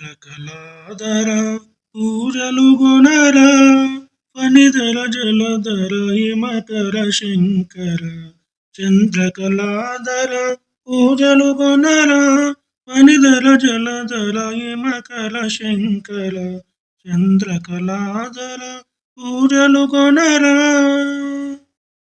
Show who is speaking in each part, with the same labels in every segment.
Speaker 1: చంద్రకళాధర పూజలు గుణర ఫణిధర జలధర హిమకర శంకర. చంద్రకళాధర పూజలు గుణర ఫణిధర జలధర హిమకర శంకర. చంద్రకళాధర పూజలు కొనరా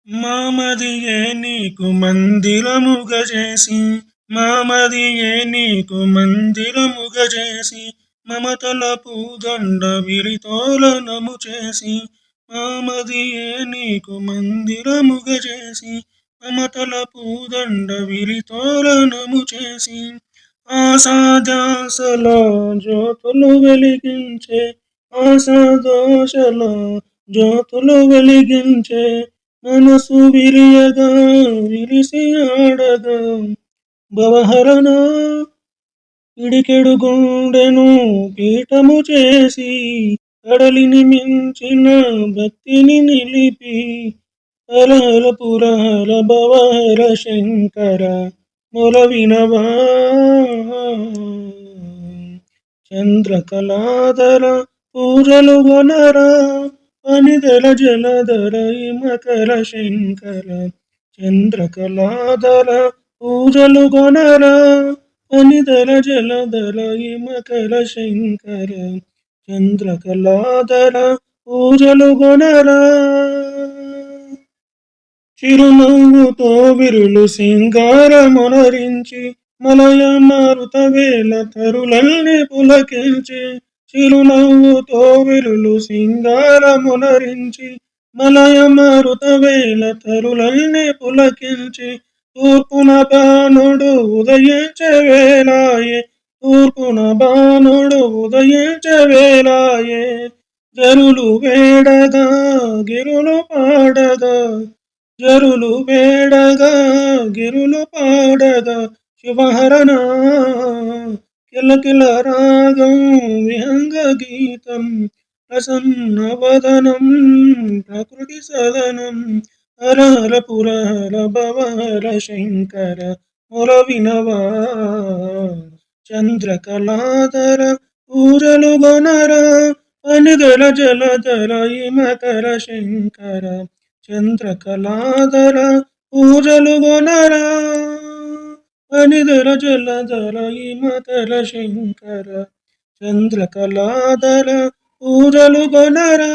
Speaker 1: మామది నీకు మందిరముగ చేసి మామదియే నీకు మందిరముగ చేసి మమతల పూదండ విరితోలనము చేసి మామదియే నీకు మందిరముగ చేసి మమతల పూదండ విరితోలనము చేసి ఆశాదాసల జ్యోతులు వెలిగించే ఆశాదోషల జ్యోతులు వెలిగించే మనసు విరియగా విరిసి ఆడగా భవహరణ. పిడికెడు గుండెను పీఠము చేసి కడలిని మించిన భక్తిని నిలిపి హరహర పురహర భవహర శంకర మొల వినవా చంద్రకళాధర పూజలు గొనరా అనిదల జలధర ఇమకర శంకర. చంద్రకళాధర పూజలు గొనరా అనిదల జలధర మకర శంకర చంద్రకళాధర పూజలు గొనరా చిరునవ్వుతో విరులు సింగారమునరించి మలయ మారుత వేల తరులల్ని పులకించి చిరునవ్వుతో విరులు సింగారమునరించి మలయ మారుత వేల తరులల్ని పులకించి తూర్పున బాణుడు ఉదయించే వేలాయే తూర్పున బాణుడు ఉదయించే వేలాయే జరులు వేడగా గిరులు పాడగా. జరులు వేడగా గిరులు పాడగా. శివహరణ కిలకిల రాగం విహంగ గీతం. ప్రసన్నవదనం ప్రకృతి సదనం. హర హర భవ హర శంకర మొర వినవా చంద్రకళాధర పూజలు గొనర పనుగల జలధర ఇమకర శంకర చంద్రకళాధర పూజలు గొనరా అనిదర జలధర ఇమకర శంకర చంద్రకళాధర పూజలు గొనరా.